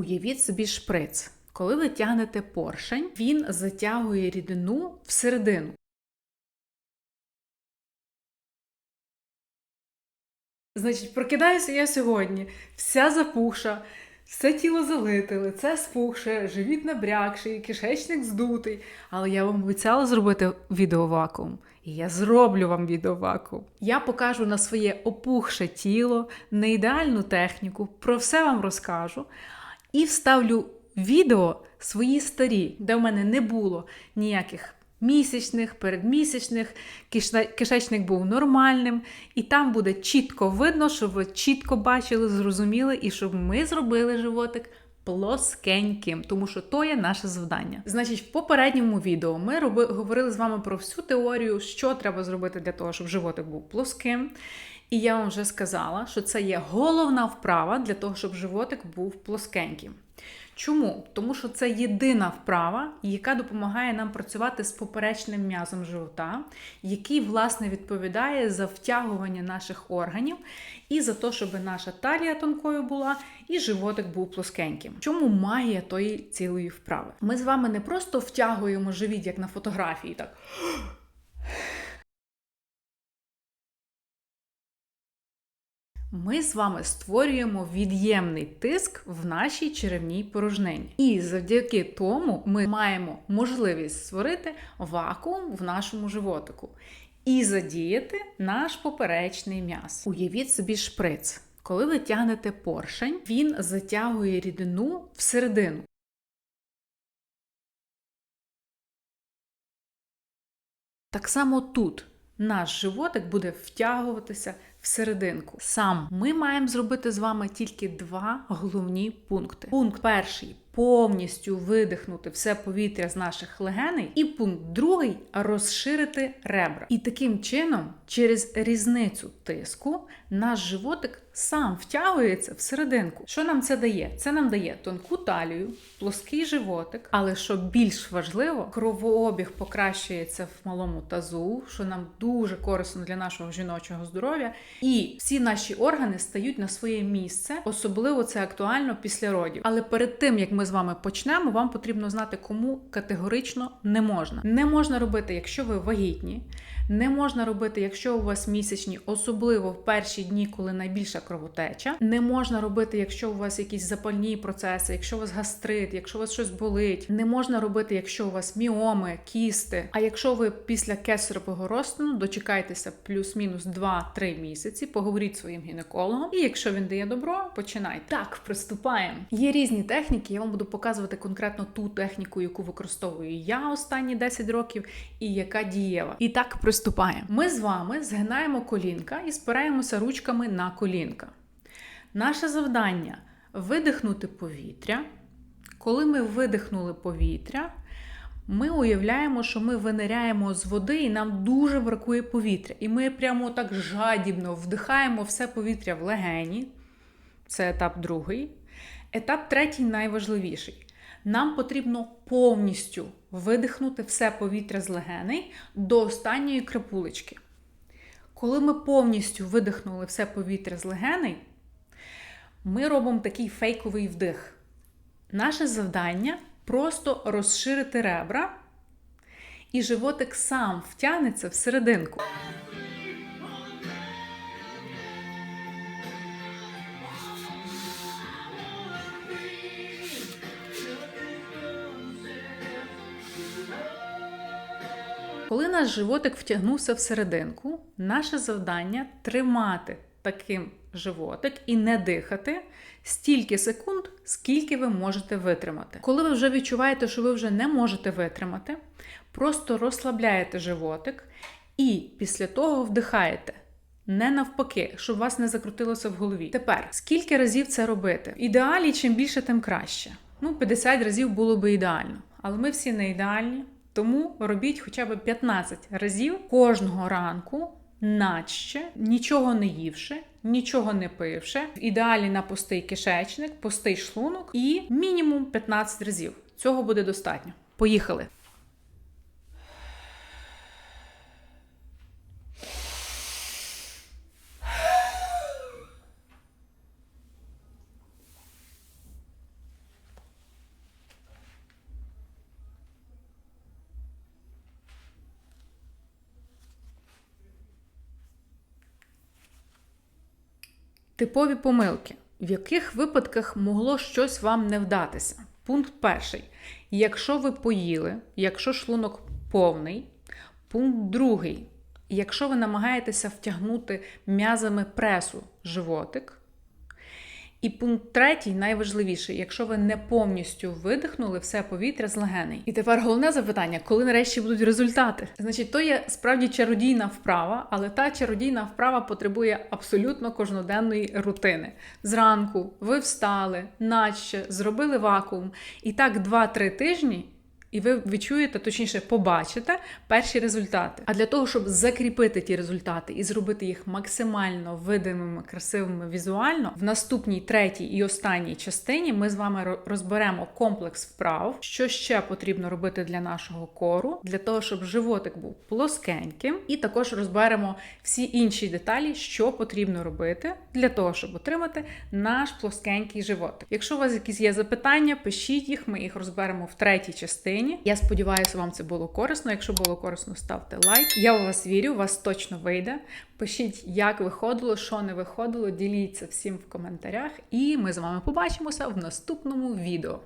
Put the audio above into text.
Уявіть собі шприц. Коли ви тягнете поршень, він затягує рідину всередину. Значить, прокидаюся я сьогодні, вся запухша, все тіло залите, лице спухше, живіт набрякший, кишечник здутий. Але я вам обіцяла зробити відеовакуум. І я зроблю вам відеовакуум. Я покажу на своє опухше тіло, неідеальну техніку, про все вам розкажу і вставлю відео свої старі, де в мене не було ніяких місячних, передмісячних, кишечник був нормальним, і там буде чітко видно, щоб ви чітко бачили, зрозуміли, і щоб ми зробили животик. Плоскеньким, тому що то є наше завдання. Значить, в попередньому відео ми роби, говорили з вами про всю теорію, що треба зробити для того, щоб животик був плоским. І я вам вже сказала, що це є головна вправа для того, щоб животик був плоскеньким. Чому? Тому що це єдина вправа, яка допомагає нам працювати з поперечним м'язом живота, який, власне, відповідає за втягування наших органів і за те, щоб наша талія тонкою була і животик був плоскеньким. Чому магія тої цілої вправи? Ми з вами не просто втягуємо живіт, як на фотографії, так. Ми з вами створюємо від'ємний тиск в нашій черевній порожнині. І завдяки тому ми маємо можливість створити вакуум в нашому животику і задіяти наш поперечний м'яз. Уявіть собі шприц. Коли ви тягнете поршень, він затягує рідину всередину. Так само тут наш животик буде втягуватися всерединку. Сам ми маємо зробити з вами тільки два головні пункти. Пункт перший повністю видихнути все повітря з наших легеней, і пункт другий розширити ребра. І таким чином, через різницю тиску, наш животик сам втягується всерединку. Що нам це дає? Це нам дає тонку талію, плоский животик, але що більш важливо, кровообіг покращується в малому тазу, що нам дуже корисно для нашого жіночого здоров'я. І всі наші органи стають на своє місце, особливо це актуально після родів. Але перед тим як ми з вами почнемо, вам потрібно знати, кому категорично не можна. Не можна робити, якщо ви вагітні. Не можна робити, якщо у вас місячні, особливо в перші дні, коли найбільша кровотеча. Не можна робити, якщо у вас якісь запальні процеси, якщо у вас гастрит, якщо у вас щось болить. Не можна робити, якщо у вас міоми, кісти. А якщо ви після кесарового розтину дочекайтеся плюс-мінус 2-3 місяці, поговоріть своїм гінекологом. І якщо він дає добро, починайте. Так, приступаємо. Є різні техніки. Я вам буду показувати конкретно ту техніку, яку використовую я останні 10 років, і яка дієва. І так приступаємо. Ми з вами згинаємо колінка і спираємося ручками на колінка. Наше завдання видихнути повітря. Коли ми видихнули повітря, ми уявляємо, що ми виниряємо з води, і нам дуже бракує повітря. І ми прямо так жадібно вдихаємо все повітря в легені. Це етап другий. Етап третій найважливіший. Нам потрібно повністю видихнути все повітря з легеней до останньої крапулечки. Коли ми повністю видихнули все повітря з легеней, ми робимо такий фейковий вдих. Наше завдання просто розширити ребра, і животик сам втягнеться всерединку. Коли наш животик втягнувся всерединку, наше завдання тримати таким животик і не дихати стільки секунд, скільки ви можете витримати. Коли ви вже відчуваєте, що ви вже не можете витримати, просто розслабляєте животик і після того вдихаєте. Не навпаки, щоб вас не закрутилося в голові. Тепер, скільки разів це робити? В ідеалі, чим більше, тим краще. Ну, 50 разів було би ідеально. Але ми всі не ідеальні. Тому робіть хоча б 15 разів кожного ранку, наче нічого не ївши, нічого не пивши, в ідеалі на пустий кишечник, пустий шлунок і мінімум 15 разів. Цього буде достатньо. Поїхали! Типові помилки, в яких випадках могло щось вам не вдатися. Пункт перший. Якщо ви поїли, якщо шлунок повний. Пункт другий. Якщо ви намагаєтеся втягнути м'язами пресу животик. І пункт третій, найважливіший, якщо ви не повністю видихнули все повітря з легеней. І тепер головне запитання: коли нарешті будуть результати? Значить, то є справді чародійна вправа, але та чародійна вправа потребує абсолютно кожноденної рутини. Зранку ви встали, наче зробили вакуум, і так 2-3 тижні. І ви відчуєте, точніше, побачите перші результати. А для того, щоб закріпити ті результати і зробити їх максимально видимими, красивими візуально, в наступній третій і останній частині ми з вами розберемо комплекс вправ, що ще потрібно робити для нашого кору, для того, щоб животик був плоскеньким, і також розберемо всі інші деталі, що потрібно робити для того, щоб отримати наш плоскенький животик. Якщо у вас якісь є запитання, пишіть їх, ми їх розберемо в третій частині. Я сподіваюся, вам це було корисно. Якщо було корисно, ставте лайк. Я у вас вірю, у вас точно вийде. Пишіть, як виходило, що не виходило. Діліться всім в коментарях, і ми з вами побачимося в наступному відео.